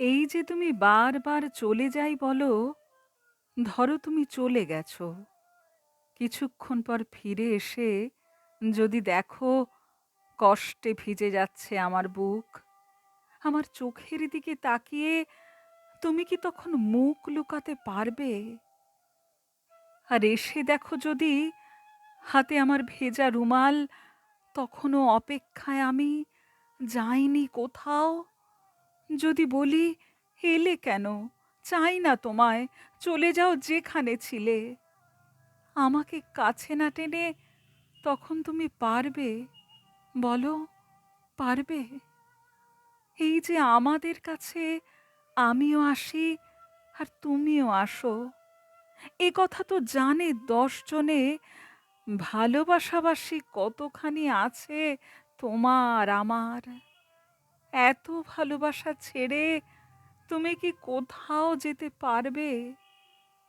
এই যে তুমি বারবার চলে যাই বলো, ধরো তুমি চলে গেছো। কিছুক্ষণ পর ফিরে এসে যদি দেখো কষ্টে ভিজে যাচ্ছে আমার বুক, আমার চোখের দিকে তাকিয়ে তুমি কি তখন মুখ লুকাতে পারবে? আর এসে দেখো যদি হাতে আমার ভেজা রুমাল, তখনও অপেক্ষায় আমি যাইনি কোথাও। যদি বলি, এলে কেন? চাই না তোমায়, চলে যাও যেখানে ছিলে। আমাকে কাছে না টেনে তখন তুমি পারবে? বলো, পারবে? এই যে আমাদের কাছে আমিও আসি আর তুমিও আসো। এ কথা তো জানে দশ জনে, ভালোবাসাবাসি কতখানি আছে তোমার আমার। এত ভালোবাসা ছেড়ে তুমি কি কোথাও যেতে পারবে?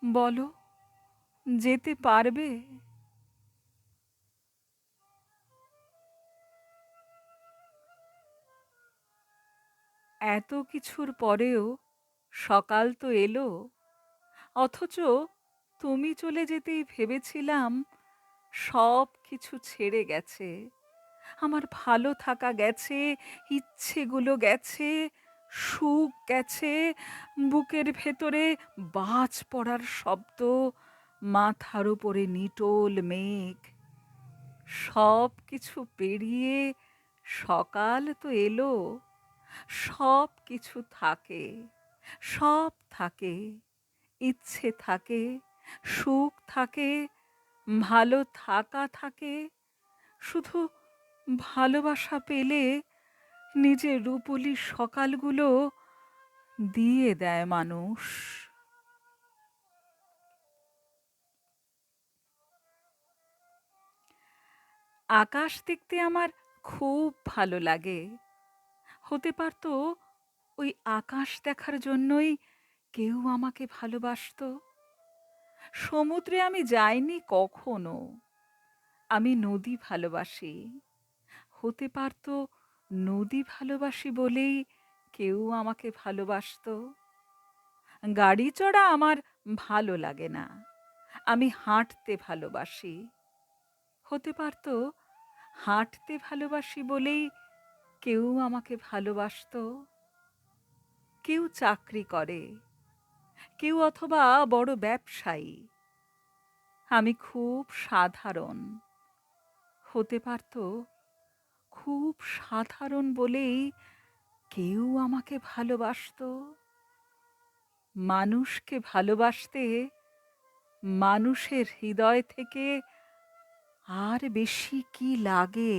বলো, যেতে পারবে? এত কিছুর পরেও সকাল তো এলো, অথচ তুমি চলে যেতেই ভেবেছিলাম সব কিছু ছেড়ে গেছে। আমার ভালো থাকা গেছে, ইচ্ছেগুলো গেছে, সুখ গেছে, বুকের ভেতরে বাজ পড়ার শব্দ, মাথার উপরে নিটোল মেঘ। সব কিছু পেরিয়ে সকাল তো এলো সব কিছু থাকে, সব থাকে, ইচ্ছে থাকে, সুখ থাকে, ভালো থাকা থাকে, শুধু ভালোবাসা পেলে নিজের রূপলি সকালগুলো দিয়ে দেয় মানুষ। আকাশ দেখতে আমার খুব ভালো লাগে। হতে পারতো ওই আকাশ দেখার জন্যই কেউ আমাকে ভালোবাসতো। সমুদ্রে আমি যাইনি কখনো। আমি নদী ভালোবাসি। হতে পারতো নদী ভালোবাসি বলেই কেউ আমাকে ভালোবাসতো? গাড়ি চড়া আমার ভালো লাগে না। আমি হাঁটতে ভালোবাসি। হতে পারতো হাঁটতে ভালোবাসি বলেই কেউ আমাকে ভালোবাসত? কেউ চাকরি করে। কেউ অথবা বড় ব্যবসায়ী। আমি খুব সাধারণ। হতে পারত খুব সাধারণ বলেই কেউ আমাকে ভালোবাসত। মানুষকে ভালোবাসতে মানুষের হৃদয় থেকে আর বেশি কি লাগে?